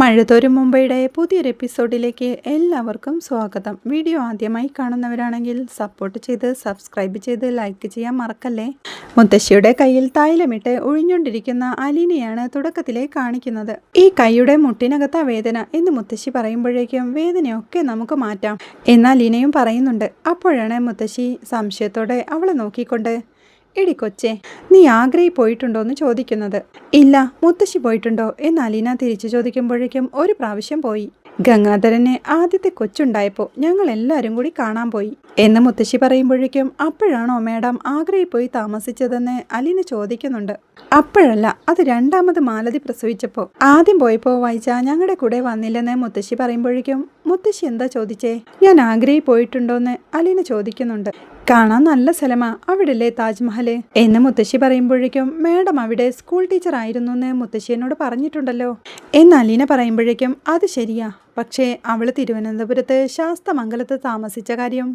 മഴതോരും മുംബൈയുടെ പുതിയൊരു എപ്പിസോഡിലേക്ക് എല്ലാവർക്കും സ്വാഗതം. വീഡിയോ ആദ്യമായി കാണുന്നവരാണെങ്കിൽ സപ്പോർട്ട് ചെയ്ത് സബ്സ്ക്രൈബ് ചെയ്ത് ലൈക്ക് ചെയ്യാൻ മറക്കല്ലേ? മുത്തശ്ശിയുടെ കയ്യിൽ തൈലമിട്ട് ഒഴിഞ്ഞുകൊണ്ടിരിക്കുന്ന അലീനയാണ് തുടക്കത്തിലെ കാണിക്കുന്നത്. ഈ കൈയുടെ മുട്ടിനകത്ത വേദന എന്ന് മുത്തശ്ശി പറയുമ്പോഴേക്കും വേദനയൊക്കെ നമുക്ക് മാറ്റാം. എന്ന് അലീനയും പറയുന്നുണ്ട്. അപ്പോഴാണ് മുത്തശ്ശി സംശയത്തോടെ അവളെ നോക്കിക്കൊണ്ട് എടി കൊച്ചേ നീ ആഗ്രയിൽ പോയിട്ടുണ്ടോ എന്ന് ചോദിക്കുന്നത്. ഇല്ല മുത്തശ്ശി പോയിട്ടുണ്ടോ എന്ന് അലീന തിരിച്ചു ചോദിക്കുമ്പോഴേക്കും ഒരു പ്രാവശ്യം പോയി. ഗംഗാധരന് ആദ്യത്തെ കൊച്ചുണ്ടായപ്പോൾ ഞങ്ങൾ എല്ലാവരും കൂടി കാണാൻ പോയി. എന്ന് മുത്തശ്ശി പറയുമ്പോഴേക്കും അപ്പോഴാണോ മേഡം ആഗ്രയിൽ പോയി താമസിച്ചതെന്ന് അലീന ചോദിക്കുന്നുണ്ട്. അപ്പോഴല്ല അത് രണ്ടാമത് മാലതി പ്രസവിച്ചപ്പോൾ ആദ്യം പോയപ്പോൾ വായിച്ച ഞങ്ങളുടെ കൂടെ വന്നില്ലെന്ന് മുത്തശ്ശി പറയുമ്പോഴേക്കും മുത്തശ്ശി എന്താ ചോദിച്ചേ? ഞാൻ ആഗ്രയിൽ പോയിട്ടുണ്ടോന്ന് അലീന ചോദിക്കുന്നുണ്ട്. കാണാൻ നല്ല സ്ഥലമാ. അവിടല്ലേ താജ്മഹൽ എന്ന് മുത്തശ്ശി പറയുമ്പോഴേക്കും മാഡം അവിടെ സ്കൂൾ ടീച്ചർ ആയിരുന്നു എന്ന് മുത്തശ്ശി എന്നോട് പറഞ്ഞിട്ടുണ്ടല്ലോ. എന്ന് അലീന പറയുമ്പോഴേക്കും അത് ശരിയാ. പക്ഷേ അവൾ തിരുവനന്തപുരത്ത് ശാസ്തമംഗലത്ത് താമസിച്ച കാര്യം.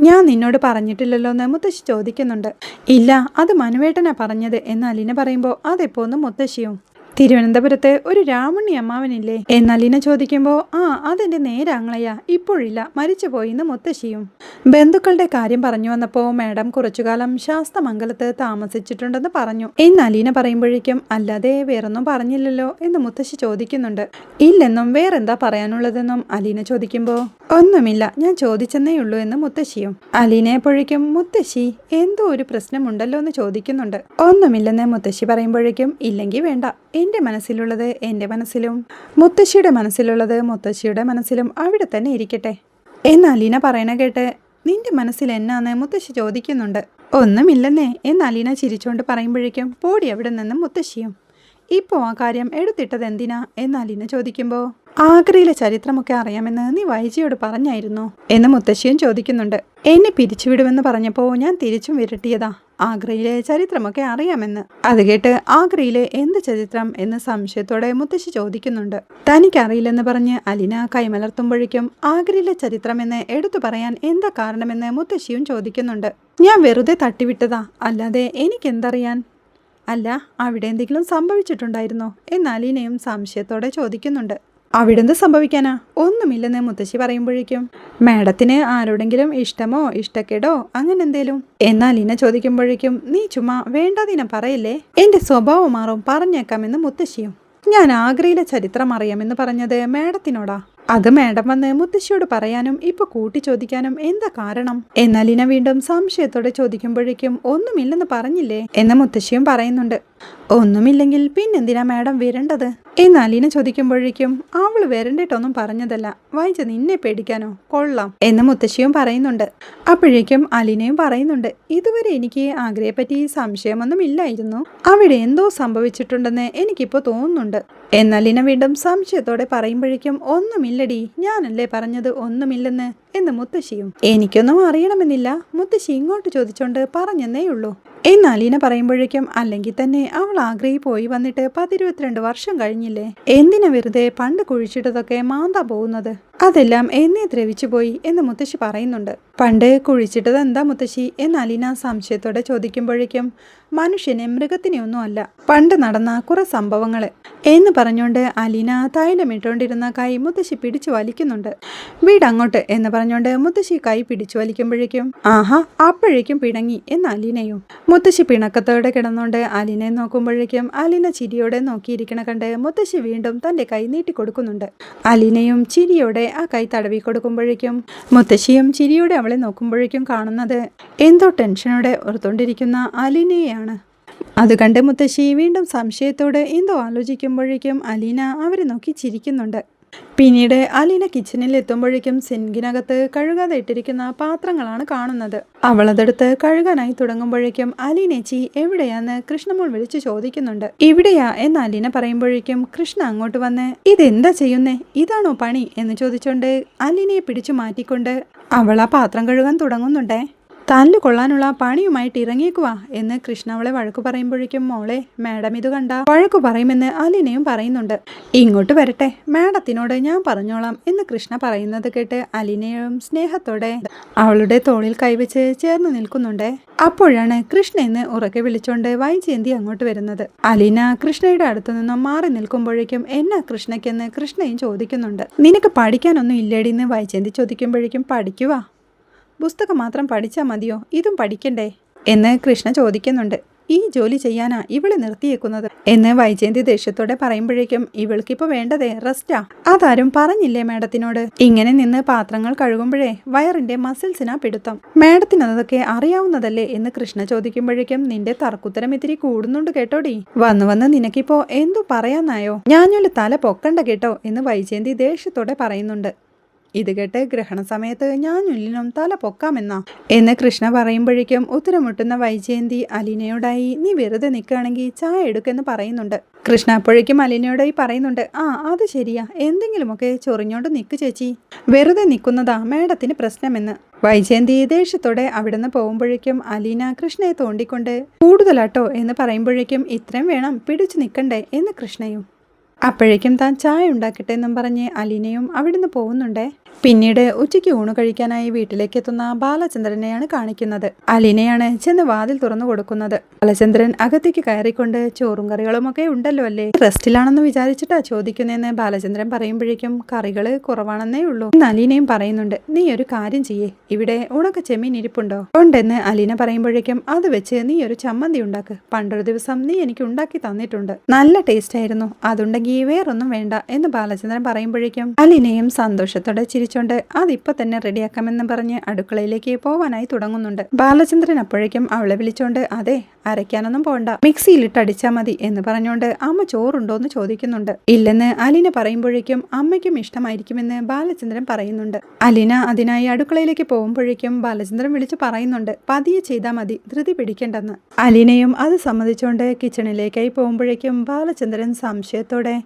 ഞാൻ നിന്നോട് പറഞ്ഞിട്ടില്ലല്ലോ എന്ന് മുത്തശ്ശി ചോദിക്കുന്നുണ്ട്. ഇല്ല അത് മനുവേട്ടനാ പറഞ്ഞത് എന്ന് അലീന പറയുമ്പോൾ അതെപ്പോന്ന് മുത്തശ്ശിയും തിരുവനന്തപുരത്ത് ഒരു രാമണ്ണി അമ്മാവനില്ലേ? എന്ന് അലീന ചോദിക്കുമ്പോൾ ആ അതെന്റെ നേരാങ്ങളയാ ഇപ്പോഴില്ല മരിച്ചുപോയിന്ന് മുത്തശ്ശിയും. ബന്ധുക്കളുടെ കാര്യം പറഞ്ഞു വന്നപ്പോൾ മാഡം കുറച്ചുകാലം ശാസ്തമംഗലത്ത് താമസിച്ചിട്ടുണ്ടെന്ന് പറഞ്ഞു. എന്നലീന പറയുമ്പോഴേക്കും അല്ലാതെ വേറൊന്നും പറഞ്ഞില്ലല്ലോ എന്ന് മുത്തശ്ശി ചോദിക്കുന്നുണ്ട്. ഇല്ലെന്നും വേറെന്താ പറയാനുള്ളതെന്നും? അലീന ചോദിക്കുമ്പോൾ ഒന്നുമില്ല ഞാൻ ചോദിച്ചെന്നേ ഉള്ളൂ എന്ന് മുത്തശ്ശിയും. അലീനയെപ്പോഴേക്കും മുത്തശ്ശി എന്തോ ഒരു പ്രശ്നമുണ്ടല്ലോ എന്ന് ചോദിക്കുന്നുണ്ട്. ഒന്നുമില്ലെന്ന് മുത്തശ്ശി പറയുമ്പോഴേക്കും ഇല്ലെങ്കിൽ വേണ്ട എന്റെ മനസ്സിലുള്ളത് എന്റെ മനസ്സിലും മുത്തശ്ശിയുടെ മനസ്സിലുള്ളത് മുത്തശ്ശിയുടെ മനസ്സിലും അവിടെ തന്നെ ഇരിക്കട്ടെ. എന്ന് അലീന പറയണ കേട്ട് നിന്റെ മനസ്സിൽ എന്നാന്ന് മുത്തശ്ശി ചോദിക്കുന്നുണ്ട്. ഒന്നുമില്ലെന്നേ എന്ന് അലീന ചിരിച്ചുകൊണ്ട് പറയുമ്പോഴേക്കും പോടി അവിടെ നിന്നും മുത്തശ്ശിയും. ഇപ്പോൾ ആ കാര്യം എടുത്തിട്ടത് എന്തിനാ? എന്ന് അലീന ചോദിക്കുമ്പോൾ ആഗ്രയിലെ ചരിത്രമൊക്കെ അറിയാമെന്ന് നീ വൈജിയോട് പറഞ്ഞായിരുന്നു എന്ന് മുത്തശ്ശിയും ചോദിക്കുന്നുണ്ട്. എന്നെ പിരിച്ചുവിടുമെന്ന് പറഞ്ഞപ്പോൾ ഞാൻ തിരിച്ചും വിരട്ടിയതാ. ആഗ്രയിലെ ചരിത്രമൊക്കെ അറിയാമെന്ന്. അത് കേട്ട് ആഗ്രയിലെ എന്ത് ചരിത്രം എന്ന് സംശയത്തോടെ മുത്തശ്ശി ചോദിക്കുന്നുണ്ട്. തനിക്കറിയില്ലെന്ന് പറഞ്ഞ് അലിന കൈമലർത്തുമ്പോഴേക്കും ആഗ്രയിലെ ചരിത്രമെന്ന് എടുത്തു പറയാൻ എന്താ കാരണമെന്ന് മുത്തശ്ശിയും ചോദിക്കുന്നുണ്ട്. ഞാൻ വെറുതെ തട്ടിവിട്ടതാ. അല്ലാതെ എനിക്കെന്തറിയാൻ? അല്ല അവിടെ എന്തെങ്കിലും സംഭവിച്ചിട്ടുണ്ടായിരുന്നോ? എന്ന് അലീനയും സംശയത്തോടെ ചോദിക്കുന്നുണ്ട്. അവിടെന്ത് സംഭവിക്കാനാ? ഒന്നുമില്ലെന്ന് മുത്തശ്ശി പറയുമ്പോഴേക്കും. മാഡത്തിന് ആരോടെങ്കിലും ഇഷ്ടമോ ഇഷ്ടക്കേടോ അങ്ങനെ എന്തേലും? എന്നാൽ ഇന്നെ ചോദിക്കുമ്പോഴേക്കും നീ ചുമ്മാ വേണ്ടാതിനം പറയില്ലേ? എന്റെ സ്വഭാവം മാറും പറഞ്ഞേക്കാമെന്ന് മുത്തശ്ശിയും. ഞാൻ ആഗ്രയിലെ ചരിത്രം അറിയാമെന്ന് പറഞ്ഞത് മാഡത്തിനോടാ. അത് മാഡം വന്ന് മുത്തശ്ശിയോട് പറയാനും ഇപ്പൊ കൂട്ടി ചോദിക്കാനും എന്താ കാരണം? എന്നാൽ ഇന വീണ്ടും സംശയത്തോടെ ചോദിക്കുമ്പോഴേക്കും ഒന്നുമില്ലെന്ന് പറഞ്ഞില്ലേ? എന്ന് മുത്തശ്ശിയും പറയുന്നുണ്ട്. ഒന്നുമില്ലെങ്കിൽ പിന്നെന്തിനാ മാഡം വരേണ്ടത്? എന്ന് അലീന ചോദിക്കുമ്പോഴേക്കും അവൾ വരണ്ടിട്ടൊന്നും പറഞ്ഞതല്ല. വായിച്ച നിന്നെ പേടിക്കാനോ? കൊള്ളാം എന്ന് മുത്തശ്ശിയും പറയുന്നുണ്ട്. അപ്പോഴേക്കും അലീനയും പറയുന്നുണ്ട് ഇതുവരെ എനിക്ക് ആഗ്രയെപ്പറ്റി സംശയമൊന്നും ഇല്ലായിരുന്നു. അവിടെ എന്തോ സംഭവിച്ചിട്ടുണ്ടെന്ന് എനിക്കിപ്പോ തോന്നുന്നുണ്ട്. എന്നാൽ അലീന വീണ്ടും സംശയത്തോടെ പറയുമ്പോഴേക്കും ഒന്നുമില്ലടി ഞാനല്ലേ പറഞ്ഞത് ഒന്നുമില്ലെന്ന്? എന്ന് മുത്തശ്ശിയും എനിക്കൊന്നും അറിയണമെന്നില്ല. മുത്തശ്ശി ഇങ്ങോട്ട് ചോദിച്ചോണ്ട് പറഞ്ഞെന്നേ ഉള്ളൂ എന്ന് അലീന പറയുമ്പോഴേക്കും അല്ലെങ്കിൽ തന്നെ അവൾ ആഗ്രഹി പോയി വന്നിട്ട് പത്തിരുപത്തിരണ്ട് വർഷം കഴിഞ്ഞില്ലേ? എന്തിനാ വെറുതെ പണ്ട് കുഴിച്ചിട്ടതൊക്കെ മാന്താ പോകുന്നത്? അതെല്ലാം എന്നെ ദ്രവിച്ചു പോയി എന്ന് മുത്തശ്ശി പറയുന്നുണ്ട്. പണ്ട് കുഴിച്ചിട്ടത് എന്താ മുത്തശ്ശി? എന്ന് അലീന സംശയത്തോടെ ചോദിക്കുമ്പോഴേക്കും മനുഷ്യനെ മൃഗത്തിനെ ഒന്നും അല്ല പണ്ട് നടന്ന കുറെ സംഭവങ്ങൾ എന്ന് പറഞ്ഞുകൊണ്ട് അലീന തൈലമിട്ടുകൊണ്ടിരുന്ന കൈ മുത്തശ്ശി പിടിച്ചു വലിക്കുന്നുണ്ട്. വീട് അങ്ങോട്ട് എന്ന് പറഞ്ഞുകൊണ്ട് മുത്തശ്ശി കൈ പിടിച്ചു വലിക്കുമ്പോഴേക്കും ആഹാ അപ്പോഴേക്കും പിണങ്ങി എന്ന് അലീനയും. മുത്തശ്ശി പിണക്കത്തോടെ കിടന്നുകൊണ്ട് അലീനയെ നോക്കുമ്പോഴേക്കും അലീന ചിരിയോടെ നോക്കിയിരിക്കണ കണ്ട് മുത്തശ്ശി വീണ്ടും തന്റെ കൈ നീട്ടിക്കൊടുക്കുന്നുണ്ട്. അലീനയും ചിരിയോടെ ആ കൈ തടവി കൊടുക്കുമ്പോഴേക്കും മുത്തശ്ശിയും ചിരിയോടെ അവളെ നോക്കുമ്പോഴേക്കും കാണുന്നത് എന്തോ ടെൻഷനോടെ ഓർത്തുകൊണ്ടിരിക്കുന്ന അലീനയെയാണ്. അത് കണ്ട് മുത്തശ്ശി വീണ്ടും സംശയത്തോടെ എന്തോ ആലോചിക്കുമ്പോഴേക്കും അലീന അവരെ നോക്കി ചിരിക്കുന്നുണ്ട്. പിന്നീട് അലീന കിച്ചണിൽ എത്തുമ്പോഴേക്കും സിൻകിനകത്ത് കഴുകാതെ ഇട്ടിരിക്കുന്ന പാത്രങ്ങളാണ് കാണുന്നത്. അവളതെടുത്ത് കഴുകാനായി തുടങ്ങുമ്പോഴേക്കും അലീനേച്ചി എവിടെയാന്ന് കൃഷ്ണമോൾ വിളിച്ചു ചോദിക്കുന്നുണ്ട്. ഇവിടെയാ എന്ന് അലീന പറയുമ്പോഴേക്കും കൃഷ്ണ അങ്ങോട്ട് വന്ന് ഇതെന്താ ചെയ്യുന്നേ? ഇതാണോ പണി? എന്ന് ചോദിച്ചുകൊണ്ട് അലീനയെ പിടിച്ചു മാറ്റിക്കൊണ്ട് അവൾ ആ പാത്രം കഴുകാൻ തുടങ്ങുന്നുണ്ടേ. തല്ലു കൊള്ളാനുള്ള പണിയുമായിട്ട് ഇറങ്ങിയേക്കുവാ എന്ന് കൃഷ്ണ അവളെ വഴക്കു പറയുമ്പോഴേക്കും മോളെ മാഡം ഇത് കണ്ട? വഴക്കു പറയുമെന്ന് അലീനയും പറയുന്നുണ്ട്. ഇങ്ങോട്ട് വരട്ടെ മാഡത്തിനോട് ഞാൻ പറഞ്ഞോളാം എന്ന് കൃഷ്ണ പറയുന്നത് കേട്ട് അലീനയും സ്നേഹത്തോടെ അവളുടെ തോളിൽ കൈവച്ച് ചേർന്ന് നിൽക്കുന്നുണ്ട്. അപ്പോഴാണ് കൃഷ്ണ എന്ന് ഉറക്കെ വിളിച്ചോണ്ട് വൈജയന്തി അങ്ങോട്ട് വരുന്നത്. അലീന കൃഷ്ണയുടെ അടുത്തു നിന്നും മാറി നിൽക്കുമ്പോഴേക്കും എന്നാ കൃഷ്ണയ്ക്കെന്ന് കൃഷ്ണയും ചോദിക്കുന്നുണ്ട്. നിനക്ക് പഠിക്കാനൊന്നും ഇല്ലേടിന്ന് വൈജയന്തി ചോദിക്കുമ്പോഴേക്കും പഠിക്കുവാ. പുസ്തകം മാത്രം പഠിച്ചാൽ മതിയോ? ഇതും പഠിക്കണ്ടേ? എന്ന് കൃഷ്ണ ചോദിക്കുന്നുണ്ട്. ഈ ജോലി ചെയ്യാനാ ഇവൾ നിർത്തിയേക്കുന്നത്? എന്ന് വൈജയന്തി ദേഷ്യത്തോടെ പറയുമ്പോഴേക്കും ഇവൾക്കിപ്പോ വേണ്ടതേ റെസ്റ്റാ? അതാരും പറഞ്ഞില്ലേ മാഡത്തിനോട്? ഇങ്ങനെ നിന്ന് പാത്രങ്ങൾ കഴുകുമ്പോഴേ വയറിന്റെ മസിൽസിനാ പിടുത്തം. മാഡത്തിന് അതൊക്കെ അറിയാവുന്നതല്ലേ എന്ന് കൃഷ്ണ ചോദിക്കുമ്പോഴേക്കും നിന്റെ തർക്കുത്തരം ഇത്തിരി കൂടുന്നുണ്ട് കേട്ടോടി? വന്നു വന്ന് നിനക്കിപ്പോ എന്തു പറയാന്നായോ ഞാനൊരു തല പൊക്കണ്ട കേട്ടോ എന്ന് വൈജയന്തി ദേഷ്യത്തോടെ പറയുന്നുണ്ട്. ഇത് കേട്ട് ഗ്രഹണ സമയത്ത് ഞാൻ ഉല്ലിനും തല പൊക്കാമെന്നാ. എന്ന് കൃഷ്ണ പറയുമ്പോഴേക്കും ഉത്തരമുട്ടുന്ന വൈജയന്തി അലീനയോടായി നീ വെറുതെ നിൽക്കുകയാണെങ്കിൽ ചായ എടുക്കെന്ന് പറയുന്നുണ്ട്. കൃഷ്ണ അപ്പോഴേക്കും അലീനയോടായി പറയുന്നുണ്ട് ആ അത് ശരിയാ. എന്തെങ്കിലുമൊക്കെ ചൊറിഞ്ഞോണ്ട് നിൽക്ക് ചേച്ചി. വെറുതെ നിൽക്കുന്നതാ മേഡത്തിന് പ്രശ്നമെന്ന്. വൈജയന്തി ദേഷ്യത്തോടെ അവിടുന്ന് പോകുമ്പോഴേക്കും അലീന കൃഷ്ണയെ തോണ്ടിക്കൊണ്ട് കൂടുതലാട്ടോ എന്ന് പറയുമ്പോഴേക്കും ഇത്രയും വേണം പിടിച്ചു നിൽക്കണ്ടേ എന്ന് കൃഷ്ണയും അപ്പോഴേക്കും താൻ ചായ ഉണ്ടാക്കട്ടെ എന്നും പറഞ്ഞ് അലീനയും അവിടുന്ന് പോകുന്നുണ്ടേ. പിന്നീട് ഉച്ചയ്ക്ക് ഊണ് കഴിക്കാനായി വീട്ടിലേക്ക് എത്തുന്ന ബാലചന്ദ്രനെയാണ് കാണിക്കുന്നത്. അലീനയാണ് ചെന്ന് വാതിൽ തുറന്നു കൊടുക്കുന്നത്. ബാലചന്ദ്രൻ അകത്തേക്ക് കയറിക്കൊണ്ട് ചോറും കറികളും ഒക്കെ ഉണ്ടല്ലോ അല്ലേ? റെസ്റ്റിലാണെന്ന് വിചാരിച്ചിട്ടാ ചോദിക്കുന്നതെന്ന് ബാലചന്ദ്രൻ പറയുമ്പോഴേക്കും കറികൾ കുറവാണെന്നേ ഉള്ളൂ. എന്ന് അലീനയും പറയുന്നുണ്ട് നീ ഒരു കാര്യം ചെയ്യേ ഇവിടെ ഉണക്ക ചെമ്മീൻ ഇരിപ്പുണ്ടോ? ഉണ്ടെന്ന് അലീന പറയുമ്പോഴേക്കും അത് വെച്ച് നീ ഒരു ചമ്മന്തി ഉണ്ടാക്ക് പണ്ടൊരു ദിവസം നീ എനിക്ക് ഉണ്ടാക്കി തന്നിട്ടുണ്ട് നല്ല ടേസ്റ്റ് ആയിരുന്നു അതുണ്ടെങ്കിൽ വേറൊന്നും വേണ്ട എന്ന് ബാലചന്ദ്രൻ പറയുമ്പോഴേക്കും അലീനയും സന്തോഷത്തോടെ ചിരിച്ചോണ്ട് അതിപ്പോ തന്നെ റെഡിയാക്കാമെന്ന് പറഞ്ഞ് അടുക്കളയിലേക്ക് പോവാനായി തുടങ്ങുന്നുണ്ട് ബാലചന്ദ്രൻ അപ്പോഴേക്കും അവളെ വിളിച്ചോണ്ട് അതെ അരയ്ക്കാനൊന്നും പോണ്ട. മിക്സിയിലിട്ട് അടിച്ചാൽ മതി എന്ന് പറഞ്ഞോണ്ട് അമ്മ ചോറുണ്ടോന്ന് ചോദിക്കുന്നുണ്ട്. ഇല്ലെന്ന് അലിന പറയുമ്പോഴേക്കും അമ്മയ്ക്കും ഇഷ്ടമായിരിക്കുമെന്ന് ബാലചന്ദ്രൻ പറയുന്നുണ്ട്. അലിന അതിനായി അടുക്കളയിലേക്ക് പോകുമ്പോഴേക്കും ബാലചന്ദ്രൻ വിളിച്ചു പറയുന്നുണ്ട് പതിയെ ചെയ്താൽ മതി ധൃതി പിടിക്കേണ്ടെന്ന് അലീനയും അത് സമ്മതിച്ചുകൊണ്ട് കിച്ചണിലേക്കായി പോകുമ്പോഴേക്കും ബാലചന്ദ്രൻ സംശയത്തോടെ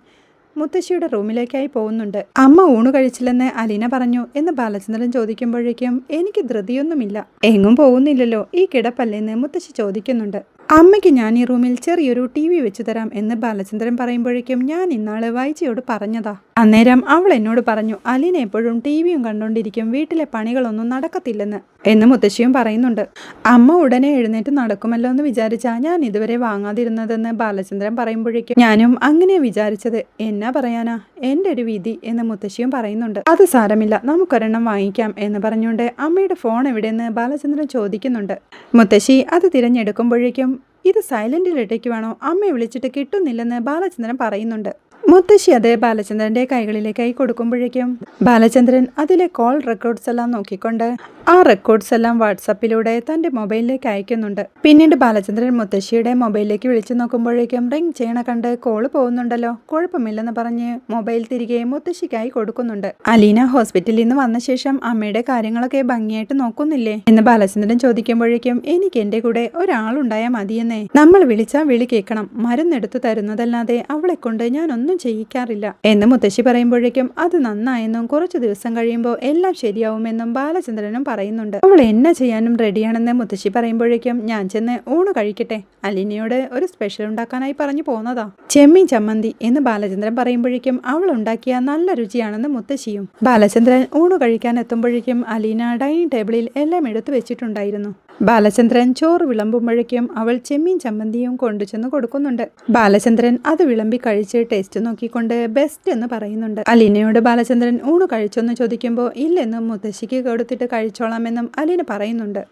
മുത്തശ്ശിയുടെ റൂമിലേക്കായി പോകുന്നുണ്ട്. അമ്മ ഊണ് കഴിച്ചില്ലെന്ന് അലീന പറഞ്ഞു എന്ന് ബാലചന്ദ്രൻ ചോദിക്കുമ്പോഴേക്കും എനിക്ക് ധൃതിയൊന്നുമില്ല. എങ്ങും പോകുന്നില്ലല്ലോ ഈ കിടപ്പല്ലേന്ന് മുത്തശ്ശി ചോദിക്കുന്നുണ്ട്. അമ്മയ്ക്ക് ഞാൻ ഈ റൂമിൽ ചെറിയൊരു ടി വി വെച്ചു തരാം എന്ന് ബാലചന്ദ്രൻ പറയുമ്പോഴേക്കും ഞാൻ ഇന്നാൾ വൈജിയോട് പറഞ്ഞതാ. അന്നേരം അവൾ എന്നോട് പറഞ്ഞു അലീന എപ്പോഴും ടി വിയും കണ്ടോണ്ടിരിക്കും വീട്ടിലെ പണികളൊന്നും നടക്കത്തില്ലെന്ന്. എന്ന് മുത്തശ്ശിയും പറയുന്നുണ്ട്. അമ്മ ഉടനെ എഴുന്നേറ്റ് നടക്കുമല്ലോ എന്ന് വിചാരിച്ചാ ഞാൻ ഇതുവരെ വാങ്ങാതിരുന്നതെന്ന് ബാലചന്ദ്രൻ പറയുമ്പോഴേക്കും ഞാനും അങ്ങനെ വിചാരിച്ചത്. എന്നാ പറയാനാ? എന്റെ ഒരു വിധി എന്ന് മുത്തശ്ശിയും പറയുന്നുണ്ട്. അത് സാരമില്ല നമുക്കൊരെണ്ണം വാങ്ങിക്കാം എന്ന് പറഞ്ഞുകൊണ്ട് അമ്മയുടെ ഫോൺ എവിടെയെന്ന് ബാലചന്ദ്രൻ ചോദിക്കുന്നുണ്ട്. മുത്തശ്ശി അത് തിരഞ്ഞെടുക്കുമ്പോഴേക്കും ഇത് സൈലന്റിലിട്ടേക്ക് വേണോ? അമ്മയെ വിളിച്ചിട്ട് കിട്ടുന്നില്ലെന്ന് ബാലചന്ദ്രൻ പറയുന്നുണ്ട്. മുത്തശ്ശി അത് ബാലചന്ദ്രന്റെ കൈകളിലേക്കായി കൊടുക്കുമ്പോഴേക്കും ബാലചന്ദ്രൻ അതിലെ കോൾ റെക്കോർഡ്സ് എല്ലാം നോക്കിക്കൊണ്ട് ആ റെക്കോർഡ്സ് എല്ലാം വാട്സപ്പിലൂടെ തന്റെ മൊബൈലിലേക്ക് അയക്കുന്നുണ്ട്. പിന്നീട് ബാലചന്ദ്രൻ മുത്തശ്ശിയുടെ മൊബൈലിലേക്ക് വിളിച്ചു നോക്കുമ്പോഴേക്കും റിംഗ് ചെയ്യണ കണ്ട് കോൾ പോകുന്നുണ്ടല്ലോ. കുഴപ്പമില്ലെന്ന് പറഞ്ഞ് മൊബൈൽ തിരികെ മുത്തശ്ശിക്കായി കൊടുക്കുന്നുണ്ട്. അലീന ഹോസ്പിറ്റലിൽ നിന്ന് വന്ന ശേഷം അമ്മയുടെ കാര്യങ്ങളൊക്കെ ഭംഗിയായിട്ട് നോക്കുന്നില്ലേ? എന്ന് ബാലചന്ദ്രൻ ചോദിക്കുമ്പോഴേക്കും എനിക്ക് എന്റെ കൂടെ ഒരാളുണ്ടായാൽ മതിയെന്നേ. നമ്മൾ വിളിച്ചാൽ വിളി കേൾക്കണം. മരുന്നെടുത്ത് തരുന്നതല്ലാതെ അവളെ കൊണ്ട് ഞാനൊന്നും ചെയ്യിക്കാറില്ല. എന്ന് മുത്തശ്ശി പറയുമ്പോഴേക്കും അത് നന്നായെന്നും കുറച്ച് ദിവസം കഴിയുമ്പോൾ എല്ലാം ശരിയാവുമെന്നും ബാലചന്ദ്രനും പറയുന്നുണ്ട്. അവൾ എന്നെ ചെയ്യാനും റെഡിയാണെന്ന് മുത്തശ്ശി പറയുമ്പോഴേക്കും ഞാൻ ചെന്ന് ഊണ് കഴിക്കട്ടെ. അലിനയോട് ഒരു സ്പെഷ്യൽ ഉണ്ടാക്കാനായി പറഞ്ഞു പോന്നതാ. ചെമ്മീൻ ചമ്മന്തി എന്ന് ബാലചന്ദ്രൻ പറയുമ്പോഴേക്കും അവൾ ഉണ്ടാക്കിയ നല്ല രുചിയാണെന്ന് മുത്തശ്ശിയും. ബാലചന്ദ്രൻ ഊണ് കഴിക്കാൻ എത്തുമ്പോഴേക്കും അലീന ഡൈനിങ് ടേബിളിൽ എല്ലാം എടുത്തു വെച്ചിട്ടുണ്ടായിരുന്നു. ബാലചന്ദ്രൻ ചോറ് വിളമ്പുമ്പോഴേക്കും അവൾ ചെമ്മീൻ ചമ്മന്തിയും കൊണ്ടുചെന്ന് കൊടുക്കുന്നുണ്ട്. ബാലചന്ദ്രൻ അത് വിളമ്പി കഴിച്ച് ടേസ്റ്റ് നോക്കിക്കൊണ്ട് ബെസ്റ്റ് എന്ന് പറയുന്നുണ്ട്. അലീനയോട് ബാലചന്ദ്രൻ ഊണ് കഴിച്ചോന്ന് ചോദിക്കുമ്പോൾ ഇല്ലെന്നും മുത്തശ്ശിക്ക് കൊടുത്തിട്ട് കഴിച്ചോളാമെന്നും അലീന പറയുന്നുണ്ട്.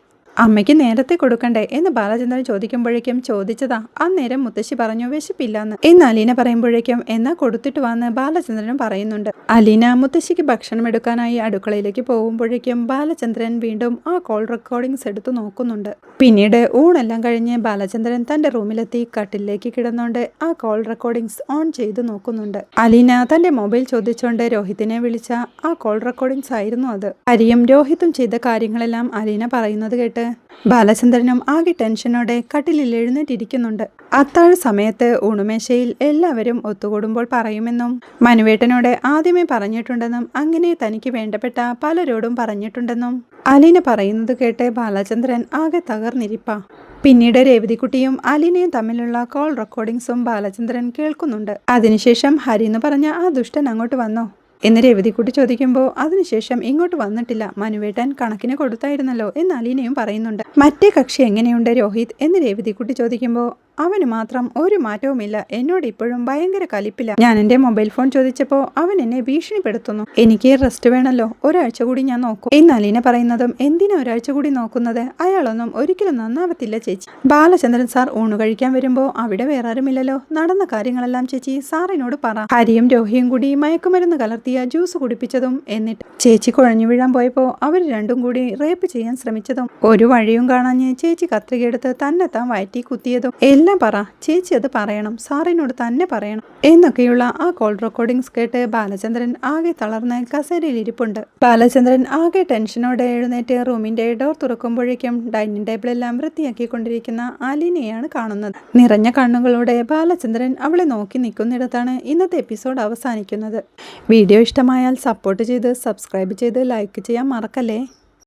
അമ്മയ്ക്ക് നേരത്തെ കൊടുക്കണ്ടേ എന്ന് ബാലചന്ദ്രൻ ചോദിക്കുമ്പോഴേക്കും ചോദിച്ചതാ അന്നേരം മുത്തശ്ശി പറഞ്ഞു വിശപ്പില്ലാന്ന്. എന്ന് അലീന പറയുമ്പോഴേക്കും എന്നാ കൊടുത്തിട്ട് വന്ന് ബാലചന്ദ്രനും പറയുന്നുണ്ട്. അലീന മുത്തശ്ശിക്ക് ഭക്ഷണം എടുക്കാനായി അടുക്കളയിലേക്ക് പോകുമ്പോഴേക്കും ബാലചന്ദ്രൻ വീണ്ടും ആ കോൾ റെക്കോർഡിങ്സ് എടുത്തു നോക്കുന്നുണ്ട്. പിന്നീട് ഊണെല്ലാം കഴിഞ്ഞ് ബാലചന്ദ്രൻ തന്റെ റൂമിലെത്തി കട്ടിലേക്ക് കിടന്നുകൊണ്ട് ആ കോൾ റെക്കോർഡിങ്സ് ഓൺ ചെയ്തു നോക്കുന്നുണ്ട്. അലീന തന്റെ മൊബൈൽ ചോദിച്ചുകൊണ്ട് രോഹിത്തിനെ വിളിച്ച ആ കോൾ റെക്കോർഡിങ്സ് ആയിരുന്നു അത്. ഹരിയും രോഹിത്തും ചെയ്ത കാര്യങ്ങളെല്ലാം അലീന പറയുന്നത് കേട്ട് ബാലചന്ദ്രനും ആകെ ടെൻഷനോടെ കട്ടിലിൽ എഴുന്നേറ്റിരിക്കുന്നുണ്ട്. അത്താഴ സമയത്ത് ഊണുമേശയിൽ എല്ലാവരും ഒത്തുകൂടുമ്പോൾ പറയുമെന്നും മനുവേട്ടനോട് ആദ്യമേ പറഞ്ഞിട്ടുണ്ടെന്നും അങ്ങനെ തനിക്ക് വേണ്ടപ്പെട്ട പലരോടും പറഞ്ഞിട്ടുണ്ടെന്നും. അലീന പറയുന്നത് കേട്ട് ബാലചന്ദ്രൻ ആകെ തകർന്നിരിപ്പ. പിന്നീട് രേവതിക്കുട്ടിയും അലീനയും തമ്മിലുള്ള കോൾ റെക്കോർഡിങ്സും ബാലചന്ദ്രൻ കേൾക്കുന്നുണ്ട്. അതിനുശേഷം ഹരി എന്ന് പറഞ്ഞ ആ ദുഷ്ടൻ അങ്ങോട്ട് വന്നോ? എന്ന് രേവതിക്കുട്ടി ചോദിക്കുമ്പോൾ അതിനുശേഷം ഇങ്ങോട്ട് വന്നിട്ടില്ല. മനുവേട്ടൻ കണക്കിന് കൊടുത്തായിരുന്നല്ലോ എന്ന് അലീനയും പറയുന്നുണ്ട്. മറ്റേ കക്ഷി എങ്ങനെയുണ്ട് രോഹിത്? എന്ന് രേവതിക്കുട്ടി ചോദിക്കുമ്പോൾ അവന് മാത്രം ഒരു മാറ്റവുമില്ല. എന്നോട് ഇപ്പോഴും ഭയങ്കര കലിപ്പില്ല ഞാൻ എന്റെ മൊബൈൽ ഫോൺ ചോദിച്ചപ്പോൾ അവൻ എന്നെ ഭീഷണിപ്പെടുത്തുന്നു. എനിക്ക് റെസ്റ്റ് വേണമല്ലോ ഒരാഴ്ച കൂടി ഞാൻ നോക്കും. എന്നാൽ അലീന പറയുന്നതും എന്തിനാ ഒരാഴ്ച കൂടി നോക്കുന്നത്? അയാളൊന്നും ഒരിക്കലും നന്നാവത്തില്ല ചേച്ചി. ബാലചന്ദ്രൻ സാർ ഊണ് കഴിക്കാൻ വരുമ്പോൾ അവിടെ വേറെ ആരുമില്ലല്ലോ നടന്ന കാര്യങ്ങളെല്ലാം ചേച്ചി സാറിനോട് പറ. ഹരിയും രോഹിയും കൂടി മയക്കുമരുന്ന് കലർത്തിയ ജ്യൂസ് കുടിപ്പിച്ചതും എന്നിട്ട് ചേച്ചി കുഴഞ്ഞു വീഴാൻ പോയപ്പോൾ അവർ രണ്ടും കൂടി റേപ്പ് ചെയ്യാൻ ശ്രമിച്ചതും. ഒരു വഴിയും കാണാഞ്ഞ് ചേച്ചി കത്രികയെടുത്ത് തന്നെത്താൻ വയറ്റി കുത്തിയതും. എല്ലാം പറ. ചേച്ചി അത് പറയണം. സാറിനോട് തന്നെ പറയണം. എന്നൊക്കെയുള്ള ആ കോൾ റെക്കോർഡിങ്സ് കേട്ട് ബാലചന്ദ്രൻ ആകെ തളർന്ന് കസേരയിൽ ഇരിപ്പുണ്ട്. ബാലചന്ദ്രൻ ആകെ ടെൻഷനോടെ എഴുന്നേറ്റ് റൂമിന്റെ ഡോർ തുറക്കുമ്പോഴേക്കും ഡൈനിങ് ടേബിളെല്ലാം വൃത്തിയാക്കിക്കൊണ്ടിരിക്കുന്ന അലീനയാണ് കാണുന്നത്. നിറഞ്ഞ കണ്ണുകളോടെ ബാലചന്ദ്രൻ അവളെ നോക്കി നിൽക്കുന്നിടത്താണ് ഇന്നത്തെ എപ്പിസോഡ് അവസാനിക്കുന്നത്. വീഡിയോ ഇഷ്ടമായാൽ സപ്പോർട്ട് ചെയ്ത് സബ്സ്ക്രൈബ് ചെയ്ത് ലൈക്ക് ചെയ്യാൻ മറക്കല്ലേ?